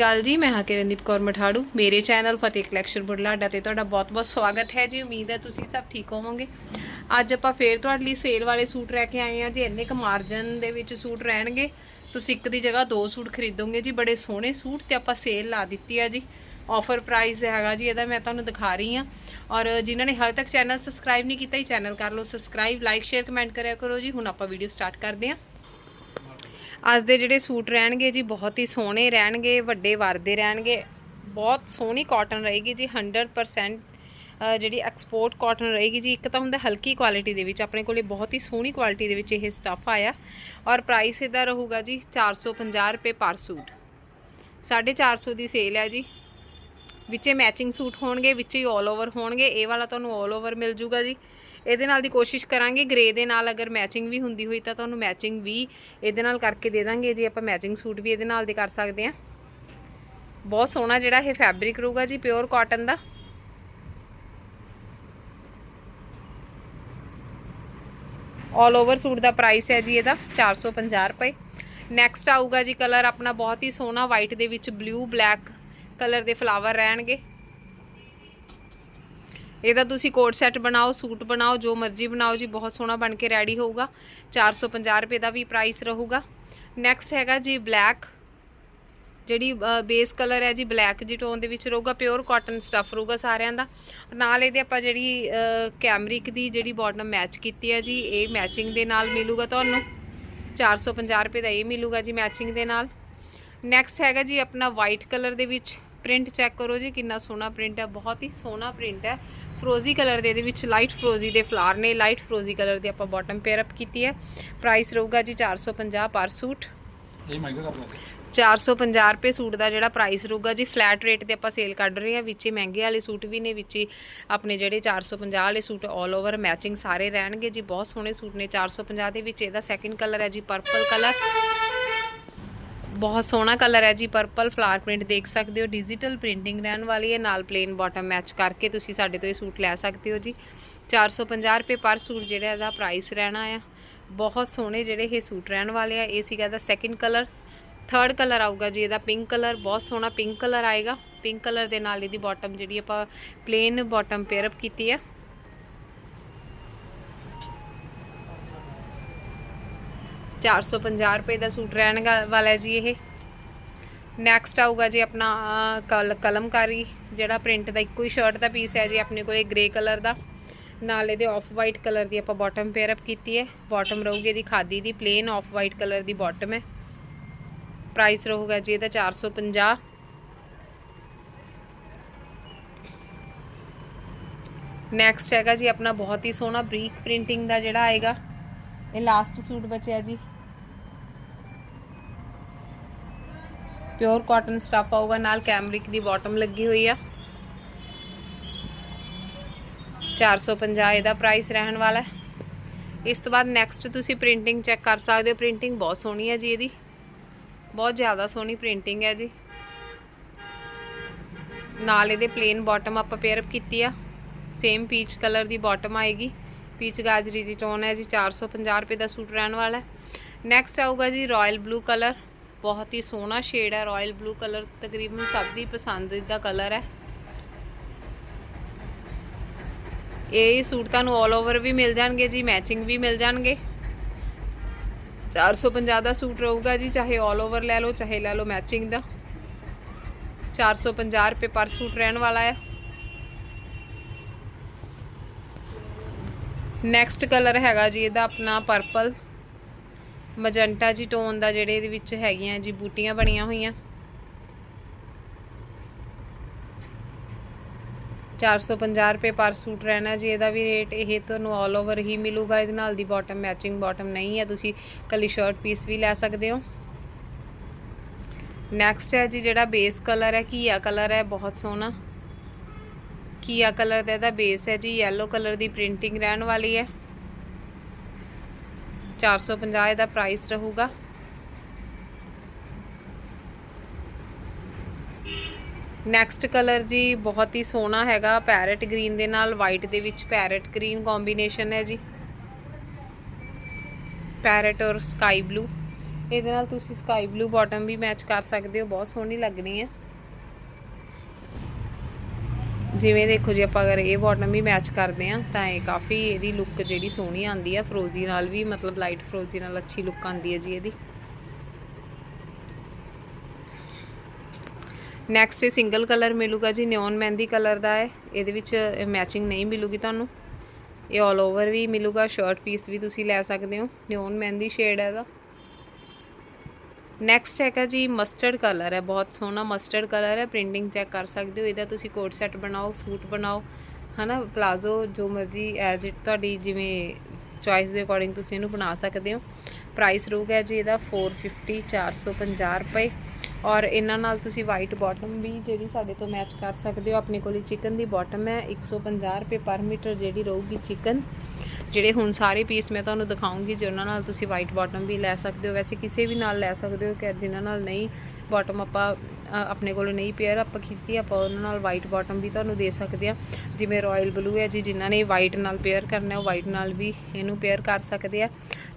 ਅਕਾਲ ਜੀ, ਮੈਂ ਹਾਂ ਕਿਰਨਦੀਪ ਕੌਰ ਮਠਾੜੂ। ਮੇਰੇ ਚੈਨਲ ਫਤਿਹ ਕਲੈਕਸ਼ਨ ਬੁਢਲਾਡਾ ਤੇ ਤੁਹਾਡਾ ਬਹੁਤ-ਬਹੁਤ ਸਵਾਗਤ ਹੈ ਜੀ। ਉਮੀਦ ਹੈ ਤੁਸੀਂ ਸਭ ਠੀਕ ਹੋਵੋਗੇ। ਅੱਜ ਆਪਾਂ ਫੇਰ ਤੁਹਾਡੇ ਲਈ ਸੇਲ ਵਾਲੇ ਸੂਟ ਲੈ ਕੇ ਆਏ ਹਾਂ ਜੀ। ਇੰਨੇ ਕ ਮਾਰਜਨ ਦੇ ਵਿੱਚ ਸੂਟ ਰਹਿਣਗੇ। ਤੁਸੀਂ ਇੱਕ ਦੀ ਜਗ੍ਹਾ ਦੋ ਸੂਟ ਖਰੀਦੋਗੇ ਜੀ। ਬੜੇ ਸੋਹਣੇ ਸੂਟ ਤੇ ਆਪਾਂ ਸੇਲ ਲਾ ਦਿੱਤੀ ਆ ਜੀ। ਆਫਰ ਪ੍ਰਾਈਸ ਹੈਗਾ ਜੀ, ਇਹਦਾ ਮੈਂ ਤੁਹਾਨੂੰ ਦਿਖਾ ਰਹੀ ਹਾਂ। ਔਰ ਜਿਨ੍ਹਾਂ ਨੇ ਹਾਲੇ ਤੱਕ ਚੈਨਲ ਸਬਸਕ੍ਰਾਈਬ ਨਹੀਂ ਕੀਤਾ ਹੀ ਚੈਨਲ ਕਰ ਲਓ। ਸਬਸਕ੍ਰਾਈਬ ਲਾਈਕ ਸ਼ੇਅਰ ਕਮੈਂਟ ਕਰਿਆ ਕਰੋ ਜੀ। ਹੁਣ ਆਪਾਂ ਵੀਡੀਓ ਸਟਾਰਟ ਕਰਦੇ ਹਾਂ। ਅੱਜ ਦੇ ਜਿਹੜੇ ਸੂਟ ਰਹਿਣਗੇ ਜੀ, ਬਹੁਤ ਹੀ ਸੋਹਣੇ ਰਹਿਣਗੇ, ਵੱਡੇ ਵਰਦੇ ਰਹਿਣਗੇ। ਬਹੁਤ ਸੋਹਣੀ ਕਾਟਨ ਰਹੇਗੀ ਜੀ 100% ਜਿਹੜੀ ਐਕਸਪੋਰਟ ਕਾਟਨ ਰਹੇਗੀ ਜੀ, ਇੱਕ ਤਾਂ ਹੁੰਦਾ ਹਲਕੀ ਕੁਆਲਿਟੀ ਦੇ ਵਿੱਚ, ਆਪਣੇ ਕੋਲੇ ਬਹੁਤ ਹੀ ਸੋਹਣੀ ਕੁਆਲਿਟੀ ਦੇ ਵਿੱਚ ਇਹ ਸਟੱਫ ਆਇਆ। ਔਰ ਪ੍ਰਾਈਸ ਇਹਦਾ ਰਹੂਗਾ ਜੀ 450 ਰੁਪਏ ਪਰ ਸੂਟ। 450 ਦੀ ਸੇਲ ਹੈ ਜੀ। ਵਿੱਚੇ ਮੈਚਿੰਗ ਸੂਟ ਹੋਣਗੇ, ਵਿੱਚੇ ਹੀ 올 ਓਵਰ ਹੋਣਗੇ, ਇਹ ਵਾਲਾ ਤੁਹਾਨੂੰ 올 ਓਵਰ ਮਿਲ ਜੂਗਾ ਜੀ। ਇਹਦੇ ਨਾਲ ਦੀ ਕੋਸ਼ਿਸ਼ ਕਰਾਂਗੇ। ਗ੍ਰੇ ਦੇ ਨਾਲ ਅਗਰ ਮੈਚਿੰਗ ਵੀ ਹੁੰਦੀ ਹੋਈ ਤਾਂ ਤੁਹਾਨੂੰ ਮੈਚਿੰਗ ਵੀ ਇਹਦੇ ਨਾਲ ਕਰਕੇ ਦੇ ਦਾਂਗੇ। ਜੀ ਆਪਾਂ ਮੈਚਿੰਗ ਸੂਟ ਵੀ ਇਹਦੇ ਨਾਲ ਦੇ ਕਰ ਸਕਦੇ ਹਾਂ। ਬਹੁਤ ਸੋਹਣਾ ਜਿਹੜਾ ਇਹ ਫੈਬਰਿਕ ਰਹੂਗਾ ਜੀ ਪਿਓਰ ਕਾਟਨ ਦਾ। 올 ਓਵਰ ਸੂਟ ਦਾ ਪ੍ਰਾਈਸ ਹੈ ਜੀ ਇਹਦਾ 450 ਰੁਪਏ। ਨੈਕਸਟ ਆਊਗਾ ਜੀ ਕਲਰ ਆਪਣਾ ਬਹੁਤ ਹੀ ਸੋਹਣਾ ਵਾਈਟ ਦੇ ਵਿੱਚ ਬਲੂ ਬਲੈਕ ਕਲਰ ਦੇ ਫਲਾਵਰ ਰਹਿਣਗੇ। ਇਹਦਾ ਤੁਸੀਂ ਕੋਟ ਸੈੱਟ ਬਣਾਓ, ਸੂਟ ਬਣਾਓ, ਜੋ ਮਰਜ਼ੀ ਬਣਾਓ ਜੀ, ਬਹੁਤ ਸੋਹਣਾ ਬਣ ਕੇ ਰੈਡੀ ਹੋਊਗਾ। 450 ਰੁਪਏ ਦਾ ਵੀ ਪ੍ਰਾਈਸ ਰਹੂਗਾ। ਨੈਕਸਟ ਹੈਗਾ ਜੀ ਬਲੈਕ ਜਿਹੜੀ ਬੇਸ ਕਲਰ ਹੈ ਜੀ ਬਲੈਕ ਜੀ ਟੋਨ ਦੇ ਵਿੱਚ ਰਹੂਗਾ ਪਿਓਰ ਕਾਟਨ ਸਟਫ ਰਹੂਗਾ ਸਾਰਿਆਂ ਦਾ। ਨਾਲ ਇਹਦੇ ਆਪਾਂ ਜਿਹੜੀ ਕੈਮਰਿਕ ਦੀ ਜਿਹੜੀ ਬਾਟਮ ਮੈਚ ਕੀਤੀ ਹੈ ਜੀ, ਇਹ ਮੈਚਿੰਗ ਦੇ ਨਾਲ ਮਿਲੂਗਾ ਤੁਹਾਨੂੰ। 450 ਰੁਪਏ ਦਾ ਇਹ ਮਿਲੂਗਾ ਜੀ ਮੈਚਿੰਗ ਦੇ ਨਾਲ। ਨੈਕਸਟ ਹੈਗਾ ਜੀ ਆਪਣਾ ਵਾਈਟ ਕਲਰ ਦੇ ਵਿੱਚ। ਪ੍ਰਿੰਟ ਚੈੱਕ ਕਰੋ ਜੀ ਕਿੰਨਾ ਸੋਹਣਾ ਪ੍ਰਿੰਟ ਹੈ ਬਹੁਤ ਹੀ ਸੋਹਣਾ ਪ੍ਰਿੰਟ ਹੈ। ਫਰੋਜ਼ੀ ਕਲਰ ਦੇ ਇਹਦੇ ਵਿੱਚ ਲਾਈਟ ਫਰੋਜ਼ੀ ਦੇ ਫਲਾਰ ਨੇ ਲਾਈਟ ਫਰੋਜ਼ੀ ਕਲਰ ਦੀ ਆਪਾਂ ਬਾਟਮ ਪੇਅਰ ਅਪ ਕੀਤੀ ਹੈ। ਪ੍ਰਾਈਸ ਰਹੂਗਾ ਜੀ 450 ਪਰ ਸੂਟ ਇਹ ਦਾ ਪ੍ਰਾਈਸ 450 ਰੁਪਏ ਸੂਟ ਦਾ ਜਿਹੜਾ ਪ੍ਰਾਈਸ ਰਹੂਗਾ ਜੀ ਫਲੈਟ ਰੇਟ ਤੇ ਆਪਾਂ ਸੇਲ ਕੱਢ ਰਹੇ ਹਾਂ। ਵਿੱਚ ਹੀ ਮਹਿੰਗੇ ਵਾਲੇ ਸੂਟ ਵੀ ਨੇ ਵਿੱਚ ਹੀ ਆਪਣੇ ਜਿਹੜੇ 450 ਵਾਲੇ ਸੂਟ 올 ਓਵਰ ਮੈਚਿੰਗ ਸਾਰੇ ਰਹਿਣਗੇ ਜੀ। ਬਹੁਤ ਸੋਹਣੇ ਸੂਟ ਨੇ 450 ਦੇ ਵਿੱਚ। ਇਹਦਾ ਸੈਕਿੰਡ ਕਲਰ ਹੈ ਜੀ ਪਰਪਲ ਕਲਰ ਬਹੁਤ ਸੋਹਣਾ ਕਲਰ ਹੈ ਜੀ ਪਰਪਲ ਫਲਾਰ ਪ੍ਰਿੰਟ ਦੇਖ ਸਕਦੇ ਹੋ ਡਿਜੀਟਲ ਪ੍ਰਿੰਟਿੰਗ ਰਹਿਣ ਵਾਲੀ ਹੈ, ਨਾਲ ਪਲੇਨ ਬਾਟਮ ਮੈਚ ਕਰਕੇ ਤੁਸੀਂ ਸਾਡੇ ਤੋਂ ਇਹ ਸੂਟ ਲੈ ਸਕਦੇ ਹੋ ਜੀ। 450 ਰੁਪਏ ਪਰ ਸੂਟ ਜਿਹੜਾ ਇਹਦਾ ਪ੍ਰਾਈਸ ਰਹਿਣਾ ਆ। ਬਹੁਤ ਸੋਹਣੇ ਜਿਹੜੇ ਇਹ ਸੂਟ ਰਹਿਣ ਵਾਲੇ ਆ, ਇਹ ਸੀਗਾ ਦਾ ਸੈਕਿੰਡ ਕਲਰ ਥਰਡ ਕਲਰ ਆਊਗਾ ਜੀ ਇਹਦਾ ਪਿੰਕ ਕਲਰ ਬਹੁਤ ਸੋਹਣਾ ਪਿੰਕ ਕਲਰ ਆਏਗਾ। ਪਿੰਕ ਕਲਰ ਦੇ ਨਾਲ ਇਹਦੀ ਬਾਟਮ ਜਿਹੜੀ ਆਪਾਂ ਪਲੇਨ ਬਾਟਮ ਪੇਅਰ ਅਪ ਕੀਤੀ ਆ। 450 ਰੁਪਏ ਦਾ ਸੂਟ ਰਹਿਣ ਵਾਲਾ ਜੀ ਇਹ। ਨੈਕਸਟ ਆਊਗਾ ਜੀ ਆਪਣਾ ਕਲ, ਕਲਮਕਾਰੀ, ਜਿਹੜਾ ਪ੍ਰਿੰਟ ਦਾ ਇੱਕੋ ਹੀ ਸ਼ਰਟ ਦਾ ਪੀਸ ਹੈ ਜੀ, ਆਪਣੇ ਕੋਲੇ ਗ੍ਰੇ ਕਲਰ ਦਾ। ਨਾਲ ਇਹਦੇ ਆਫ ਵਾਈਟ ਕਲਰ ਦੀ ਆਪਾਂ ਬਾਟਮ ਪੇਅਰ ਅਪ ਕੀਤੀ ਹੈ। ਬਾਟਮ ਰਹੂਗੀ ਇਹਦੀ ਖਾਦੀ ਦੀ ਪਲੇਨ ਆਫ ਵਾਈਟ ਕਲਰ ਦੀ ਬਾਟਮ ਹੈ। ਪ੍ਰਾਈਸ ਰਹੂਗਾ ਜੀ ਇਹਦਾ 450 ਨੈਕਸਟ ਹੈਗਾ ਜੀ ਆਪਣਾ ਬਹੁਤ ਹੀ ਸੋਹਣਾ ਬਰੀਕ ਪ੍ਰਿੰਟਿੰਗ ਦਾ ਜਿਹੜਾ ਆਏਗਾ। ਇਹ ਲਾਸਟ ਸੂਟ ਬਚਿਆ ਜੀ। ਪਿਓਰ ਕਾਟਨ ਸਟਫ ਆਊਗਾ, ਨਾਲ ਕੈਮਰਿਕ ਦੀ ਬਾਟਮ ਲੱਗੀ ਹੋਈ ਆ। 450 ਇਹਦਾ ਪ੍ਰਾਈਸ ਰਹਿਣ ਵਾਲਾ ਇਸ ਤੋਂ ਬਾਅਦ ਨੈਕਸਟ ਤੁਸੀਂ ਪ੍ਰਿੰਟਿੰਗ ਚੈੱਕ ਕਰ ਸਕਦੇ ਹੋ। ਪ੍ਰਿੰਟਿੰਗ ਬਹੁਤ ਸੋਹਣੀ ਹੈ ਜੀ ਇਹਦੀ। ਬਹੁਤ ਜ਼ਿਆਦਾ ਸੋਹਣੀ ਪ੍ਰਿੰਟਿੰਗ ਹੈ ਜੀ। ਨਾਲ ਇਹਦੇ ਪਲੇਨ ਬਾਟਮ ਆਪਾਂ ਪੇਅਰ ਅਪ ਕੀਤੀ ਆ। ਸੇਮ ਪੀਚ ਕਲਰ ਦੀ ਬਾਟਮ ਆਏਗੀ। ਪੀਚ ਗਾਜਰੀ ਦੀ ਟੋਨ ਹੈ ਜੀ 450 ਰੁਪਏ ਦਾ ਸੂਟ ਰਹਿਣ ਵਾਲਾ ਹੈ। ਨੈਕਸਟ ਆਊਗਾ ਜੀ ਰਾਇਲ ਬਲੂ ਕਲਰ ਬਹੁਤ ਹੀ ਸੋਹਣਾ ਸ਼ੇਡ ਹੈ ਰਾਇਲ ਬਲੂ ਕਲਰ ਤਕਰੀਬਨ ਸਭ ਦੀ ਪਸੰਦ ਦਾ ਕਲਰ ਹੈ। ਇਹ ਸੂਟ ਤੁਹਾਨੂੰ 올 ਓਵਰ ਵੀ ਮਿਲ ਜਾਣਗੇ ਜੀ ਮੈਚਿੰਗ ਵੀ ਮਿਲ ਜਾਣਗੇ। 450 ਦਾ ਸੂਟ ਰਹੂਗਾ ਜੀ, ਚਾਹੇ 올 ਓਵਰ ਲੈ ਲਓ, ਚਾਹੇ ਲੈ ਲਓ ਮੈਚਿੰਗ ਦਾ। 450 ਰੁਪਏ ਪਰ ਸੂਟ ਰਹਿਣ ਵਾਲਾ ਹੈ। ਨੈਕਸਟ ਕਲਰ ਹੈਗਾ ਜੀ, ਇਹਦਾ ਆਪਣਾ ਪਰਪਲ ਮਜੰਟਾ ਜੀ ਟੋਨ ਦਾ ਜਿਹੜੇ ਇਹਦੇ ਵਿੱਚ ਹੈਗੀਆਂ ਜੀ, ਬੂਟੀਆਂ ਬਣੀਆਂ ਹੋਈਆਂ। 450 ਰੁਪਏ ਪਰ ਸੂਟ ਰਹਿਣਾ ਜੀ, ਇਹਦਾ ਵੀ ਰੇਟ ਇਹ ਤੁਹਾਨੂੰ 올 ਓਵਰ ਹੀ ਮਿਲੂਗਾ। ਇਹਦੇ ਨਾਲ ਦੀ ਬਾਟਮ ਮੈਚਿੰਗ ਬਾਟਮ ਨਹੀਂ ਹੈ, ਤੁਸੀਂ ਕੱਲੀ ਸ਼ਰਟ ਪੀਸ ਵੀ ਲੈ ਸਕਦੇ ਹੋ। ਨੈਕਸਟ ਹੈ ਜੀ, ਜਿਹੜਾ ਬੇਸ ਕਲਰ ਹੈ ਕੀਆ ਕਲਰ ਹੈ, ਬਹੁਤ ਸੋਹਣਾ। ਕੀਆ ਕਲਰ ਦਾ, ਇਹਦਾ ਬੇਸ ਹੈ ਜੀ yellow ਕਲਰ ਦੀ ਪ੍ਰਿੰਟਿੰਗ ਰਹਿਣ ਵਾਲੀ ਹੈ। 450 ਇਹਦਾ ਪ੍ਰਾਈਸ ਰਹੂਗਾ। ਨੈਕਸਟ ਕਲਰ ਜੀ ਬਹੁਤ ਹੀ ਸੋਹਣਾ ਹੈਗਾ ਪੈਰਟ ਗ੍ਰੀਨ ਦੇ ਨਾਲ ਵਾਈਟ ਦੇ ਵਿੱਚ ਪੈਰਟ ਗ੍ਰੀਨ ਕੰਬੀਨੇਸ਼ਨ ਹੈ ਜੀ। ਪੈਰਟ ਔਰ ਸਕਾਈ ਬਲੂ ਇਹਦੇ ਨਾਲ ਤੁਸੀਂ ਸਕਾਈ ਬਲੂ ਬਾਟਮ ਵੀ ਮੈਚ ਕਰ ਸਕਦੇ ਹੋ, ਬਹੁਤ ਸੋਹਣੀ ਲੱਗਣੀ ਹੈ। ਜਿਵੇਂ ਦੇਖੋ ਜੀ ਆਪਾਂ ਅਗਰ ਇਹ ਬਾਟਮ ਵੀ ਮੈਚ ਕਰਦੇ ਆ ਤਾਂ ਇਹ ਕਾਫੀ ਇਹਦੀ ਲੁੱਕ ਜਿਹੜੀ ਸੋਹਣੀ ਆਉਂਦੀ ਆ, ਫਰੋਜ਼ੀ ਨਾਲ ਵੀ, ਮਤਲਬ ਲਾਈਟ ਫਰੋਜ਼ੀ ਨਾਲ ਅੱਛੀ ਲੁੱਕ ਆਉਂਦੀ ਹੈ ਜੀ ਇਹਦੀ। ਨੈਕਸਟ ਇਹ ਸਿੰਗਲ ਕਲਰ ਮਿਲੂਗਾ ਜੀ ਨਿਓਨ ਮਹਿੰਦੀ ਕਲਰ ਦਾ ਹੈ। ਇਹਦੇ ਵਿੱਚ ਮੈਚਿੰਗ ਨਹੀਂ ਮਿਲੂਗੀ ਤੁਹਾਨੂੰ। ਇਹ 올 ਓਵਰ ਵੀ ਮਿਲੂਗਾ ਸ਼ਰਟ ਪੀਸ ਵੀ ਤੁਸੀਂ ਲੈ ਸਕਦੇ ਹੋ। ਨਿਓਨ ਮਹਿੰਦੀ ਸ਼ੇਡ ਹੈ ਇਹਦਾ। ਨੈਕਸਟ ਹੈਗਾ ਜੀ ਮਸਟਰਡ ਕਲਰ ਹੈ, ਬਹੁਤ ਸੋਹਣਾ ਮਸਟਰਡ ਕਲਰ ਹੈ ਪ੍ਰਿੰਟਿੰਗ ਚੈੱਕ ਕਰ ਸਕਦੇ ਹੋ, ਇਹਦਾ ਤੁਸੀਂ ਕੋਟ ਸੈੱਟ ਬਣਾਓ, ਸੂਟ ਬਣਾਓ, ਹਨਾ ਪਲਾਜ਼ੋ ਜੋ ਮਰਜ਼ੀ ਐਜ਼ ਇਟ ਤੁਹਾਡੀ ਜਿਵੇਂ ਚੋਇਸ ਦੇ ਅਕੋਰਡਿੰਗ ਤੁਸੀਂ ਇਹਨੂੰ ਬਣਾ ਸਕਦੇ ਹੋ। ਪ੍ਰਾਈਸ ਰਹੂਗਾ ਜੀ ਇਹਦਾ 450 450 ਰੁਪਏ। ਔਰ ਇਹਨਾਂ ਨਾਲ ਤੁਸੀਂ ਵਾਈਟ ਬਾਟਮ ਵੀ ਜਿਹੜੀ ਸਾਡੇ ਤੋਂ ਮੈਚ ਕਰ ਸਕਦੇ ਹੋ, ਆਪਣੇ ਕੋਲ ਚਿਕਨ ਦੀ ਬਾਟਮ ਹੈ 150 ਰੁਪਏ ਪਰ ਮੀਟਰ ਜਿਹੜੀ ਰਹੂਗੀ ਚਿਕਨ ਜਿਹੜੇ ਹੁਣ ਸਾਰੇ ਪੀਸ ਮੈਂ ਤੁਹਾਨੂੰ ਦਿਖਾਉਂਗੀ, ਜੇ ਉਹਨਾਂ ਨਾਲ ਤੁਸੀਂ ਵਾਈਟ ਬਾਟਮ ਵੀ ਲੈ ਸਕਦੇ ਹੋ, ਵੈਸੇ ਕਿਸੇ ਵੀ ਨਾਲ ਲੈ ਸਕਦੇ ਹੋ ਕਿ ਜਿਨ੍ਹਾਂ ਨਾਲ ਨਹੀਂ ਬਾਟਮ ਆਪਾਂ ਆਪਣੇ ਕੋਲ ਨਹੀਂ ਪੇਅਰ ਆਪਾਂ ਕੀਤੀ, ਆਪਾਂ ਉਹਨਾਂ ਨਾਲ ਵਾਈਟ ਬਾਟਮ ਵੀ ਤੁਹਾਨੂੰ ਦੇ ਸਕਦੇ ਆ ਜਿਵੇਂ ਰਾਇਲ ਬਲੂ ਹੈ ਜੀ, ਜਿਨ੍ਹਾਂ ਨੇ ਵਾਈਟ ਨਾਲ ਪੇਅਰ ਕਰਨਾ ਹੈ ਉਹ ਵਾਈਟ ਨਾਲ ਵੀ ਇਹਨੂੰ ਪੇਅਰ ਕਰ ਸਕਦੇ ਆ।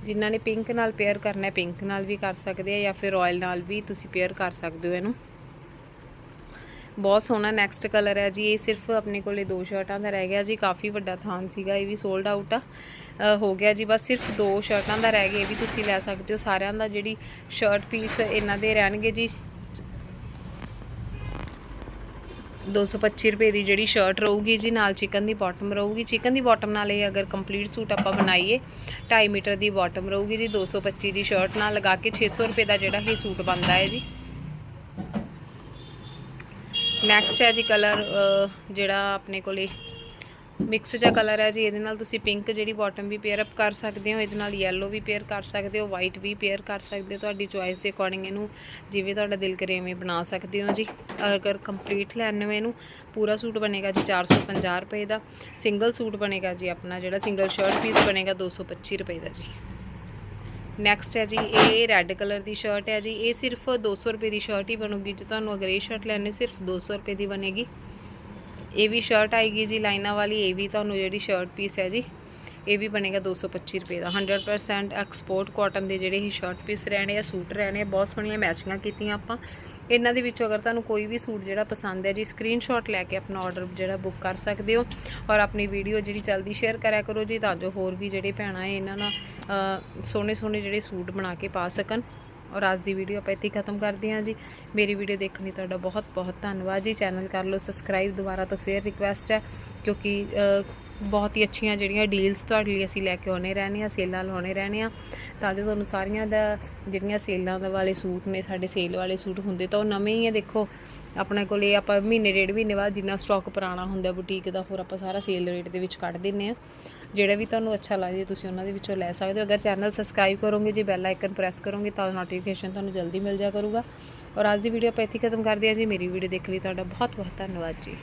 ਜਿਨ੍ਹਾਂ ਨੇ ਪਿੰਕ ਨਾਲ ਪੇਅਰ ਕਰਨਾ ਹੈ ਪਿੰਕ ਨਾਲ ਵੀ ਕਰ ਸਕਦੇ ਆ, ਜਾਂ ਫਿਰ ਰਾਇਲ ਨਾਲ ਵੀ ਤੁਸੀਂ ਪੇਅਰ ਕਰ ਸਕਦੇ ਹੋ ਇਹਨੂੰ। ਬਹੁਤ ਸੋਹਣਾ ਨੈਕਸਟ ਕਲਰ ਹੈ ਜੀ, ਇਹ ਸਿਰਫ ਆਪਣੇ ਕੋਲੇ ਦੋ ਸ਼ਰਟਾਂ ਦਾ ਰਹਿ ਗਿਆ ਜੀ, ਕਾਫੀ ਵੱਡਾ ਥਾਨ ਸੀਗਾ, ਇਹ ਵੀ ਸੋਲਡ ਆਊਟ ਆ। ਹੋ ਗਿਆ ਜੀ, ਬਸ ਸਿਰਫ ਦੋ ਸ਼ਰਟਾਂ ਦਾ ਰਹਿ ਗਿਆ, ਇਹ ਵੀ ਤੁਸੀਂ ਲੈ ਸਕਦੇ ਹੋ, ਸਾਰਿਆਂ ਦਾ ਜਿਹੜੀ ਸ਼ਰਟ ਪੀਸ ਇਹਨਾਂ ਦੇ ਰਹਿਣਗੇ ਜੀ। 225 ਰੁਪਏ ਦੀ ਜਿਹੜੀ ਸ਼ਰਟ ਰਹੂਗੀ ਜੀ, ਨਾਲ ਚਿਕਨ ਦੀ ਬਾਟਮ ਰਹੂਗੀ। ਚਿਕਨ ਦੀ ਬਾਟਮ ਨਾਲ ਇਹ ਅਗਰ ਕੰਪਲੀਟ ਸੂਟ ਆਪਾਂ ਬਣਾਈਏ 2.5 ਮੀਟਰ ਦੀ ਬਾਟਮ ਰਹੂਗੀ ਜੀ 225 ਦੀ ਸ਼ਰਟ ਨਾਲ ਲਗਾ ਕੇ 600 ਰੁਪਏ ਦਾ ਜਿਹੜਾ ਇਹ ਸੂਟ ਬਣਦਾ ਹੈ ਜੀ। ਨੈਕਸਟ ਹੈ ਜੀ ਕਲਰ ਜਿਹੜਾ ਆਪਣੇ ਕੋਲੇ ਮਿਕਸ ਜਿਹਾ ਕਲਰ ਹੈ ਜੀ, ਇਹਦੇ ਨਾਲ ਤੁਸੀਂ ਪਿੰਕ ਜਿਹੜੀ ਬਾਟਮ ਵੀ ਪੇਅਰ ਅਪ ਕਰ ਸਕਦੇ ਹੋ, ਇਹਦੇ ਨਾਲ ਯੈਲੋ ਵੀ ਪੇਅਰ ਕਰ ਸਕਦੇ ਹੋ ਵਾਈਟ ਵੀ ਪੇਅਰ ਕਰ ਸਕਦੇ ਹੋ, ਤੁਹਾਡੀ ਚੁਆਇਸ ਦੇ ਅਕੋਰਡਿੰਗ ਇਹਨੂੰ ਜਿਵੇਂ ਤੁਹਾਡਾ ਦਿਲ ਕਰੇ ਉਵੇਂ ਬਣਾ ਸਕਦੇ ਹੋ ਜੀ। ਅਗਰ ਕੰਪਲੀਟ ਲੈਣੇ ਹੋ ਇਹਨੂੰ, ਪੂਰਾ ਸੂਟ ਬਣੇਗਾ ਜੀ 450 ਰੁਪਏ ਦਾ ਸਿੰਗਲ ਸੂਟ ਬਣੇਗਾ ਜੀ ਆਪਣਾ ਜਿਹੜਾ ਸਿੰਗਲ ਸ਼ਰਟ ਪੀਸ ਬਣੇਗਾ 225 ਰੁਪਏ ਦਾ ਜੀ। ਨੈਕਸਟ ਹੈ ਜੀ, ਇਹ ਰੈੱਡ ਕਲਰ ਦੀ ਸ਼ਰਟ ਹੈ ਜੀ। ਇਹ ਸਿਰਫ 200 ਰੁਪਏ ਦੀ ਸ਼ਰਟ ਹੀ ਬਣੂਗੀ। ਜੇ ਤੁਹਾਨੂੰ ਅਗਰ ਇਹ ਸ਼ਰਟ ਲੈਣੀ, ਸਿਰਫ 200 ਰੁਪਏ ਦੀ ਬਣੇਗੀ। ਇਹ ਵੀ ਸ਼ਰਟ ਆਏਗੀ ਜੀ, ਲਾਈਨਾਂ ਵਾਲੀ। ਇਹ ਵੀ ਤੁਹਾਨੂੰ ਜਿਹੜੀ ਸ਼ਰਟ ਪੀਸ ਹੈ ਜੀ ਇਹ ਵੀ ਬਣੇਗਾ 225 ਰੁਪਏ ਦਾ। 100% ਐਕਸਪੋਰਟ ਕਾਟਨ ਦੇ ਜਿਹੜੇ ਹੀ ਸ਼ਰਟ ਪੀਸ ਰਹਿਣੇ ਆ, ਸੂਟ ਰਹਿਣੇ ਆ, ਬਹੁਤ ਸੋਹਣੀਆਂ ਮੈਚਿੰਗਾਂ ਕੀਤੀਆਂ ਆਪਾਂ। ਇਹਨਾਂ ਦੇ ਵਿੱਚੋਂ ਅਗਰ ਤੁਹਾਨੂੰ ਕੋਈ ਵੀ ਸੂਟ ਜਿਹੜਾ ਪਸੰਦ ਹੈ ਜੀ ਸਕਰੀਨਸ਼ਾਟ ਲੈ ਕੇ ਆਪਣਾ ਆਰਡਰ ਜਿਹੜਾ ਬੁੱਕ ਕਰ ਸਕਦੇ ਹੋ ਔਰ ਆਪਣੀ ਵੀਡੀਓ ਜਿਹੜੀ ਜਲਦੀ ਸ਼ੇਅਰ ਕਰਿਆ ਕਰੋ ਜੀ, ਤਾਂ ਜੋ ਹੋਰ ਵੀ ਜਿਹੜੇ ਭੈਣਾਂ ਹੈ, ਇਹਨਾਂ ਨਾਲ ਸੋਹਣੇ ਸੋਹਣੇ ਜਿਹੜੇ ਸੂਟ ਬਣਾ ਕੇ ਪਾ ਸਕਣ। ਔਰ ਅੱਜ ਦੀ ਵੀਡੀਓ ਆਪਾਂ ਇੱਥੇ ਖਤਮ ਕਰਦੇ ਹਾਂ ਜੀ। ਮੇਰੀ ਵੀਡੀਓ ਦੇਖਣ ਲਈ ਤੁਹਾਡਾ ਬਹੁਤ ਬਹੁਤ ਧੰਨਵਾਦ ਜੀ। ਚੈਨਲ ਕਰ ਲਓ ਸਬਸਕ੍ਰਾਈਬ ਦੁਬਾਰਾ ਤੋਂ ਫੇਰ ਰਿਕੁਐਸਟ ਹੈ, ਕਿਉਂਕਿ ਬਹੁਤ ਹੀ ਅੱਛੀਆਂ ਜਿਹੜੀਆਂ ਡੀਲਸ ਤੁਹਾਡੇ ਲਈ ਅਸੀਂ ਲੈ ਕੇ ਆਉਣੇ ਰਹਿੰਦੇ ਆ ਸੇਲਾਂ ਲਾਉਣੇ ਰਹਿੰਦੇ ਆ ਤਾਂ ਜੋ ਤੁਹਾਨੂੰ ਸਾਰੀਆਂ ਦਾ ਜਿਹੜੀਆਂ ਸੇਲਾਂ ਦਾ ਵਾਲੇ ਸੂਟ ਨੇ, ਸਾਡੇ ਸੇਲ ਵਾਲੇ ਸੂਟ ਹੁੰਦੇ, ਤਾਂ ਉਹ ਨਵੇਂ ਹੀ ਆ। ਦੇਖੋ, ਆਪਣੇ ਕੋਲ ਇਹ ਆਪਾਂ ਮਹੀਨੇ ਡੇਢ ਮਹੀਨੇ ਬਾਅਦ ਜਿੰਨਾ ਸਟਾਕ ਪੁਰਾਣਾ ਹੁੰਦਾ ਬੁਟੀਕ ਦਾ, ਹੋਰ ਆਪਾਂ ਸਾਰਾ ਸੇਲ ਰੇਟ ਦੇ ਵਿੱਚ ਕੱਢ ਦਿੰਨੇ ਆ ਜਿਹੜਾ ਵੀ ਤੁਹਾਨੂੰ ਅੱਛਾ ਲੱਗਦਾ ਤੁਸੀਂ ਉਹਨਾਂ ਦੇ ਵਿੱਚੋਂ ਲੈ ਸਕਦੇ ਹੋ। ਅਗਰ ਚੈਨਲ ਸਬਸਕ੍ਰਾਈਬ ਕਰੋਗੇ, ਜੇ ਬੈਲ ਆਈਕਨ ਪ੍ਰੈਸ ਕਰੋਗੇ, ਤਾਂ ਨੋਟੀਫਿਕੇਸ਼ਨ ਤੁਹਾਨੂੰ ਜਲਦੀ ਮਿਲ ਜਾ ਕਰੂਗਾ। ਔਰ ਅੱਜ ਦੀ ਵੀਡੀਓ ਆਪਾਂ ਇੱਥੇ ਖਤਮ ਕਰਦੇ ਹਾਂ ਜੀ। ਮੇਰੀ ਵੀਡੀਓ ਦੇਖਣ ਲਈ ਤੁਹਾਡਾ ਬਹੁਤ ਬਹੁਤ ਧੰਨਵਾਦ ਜੀ।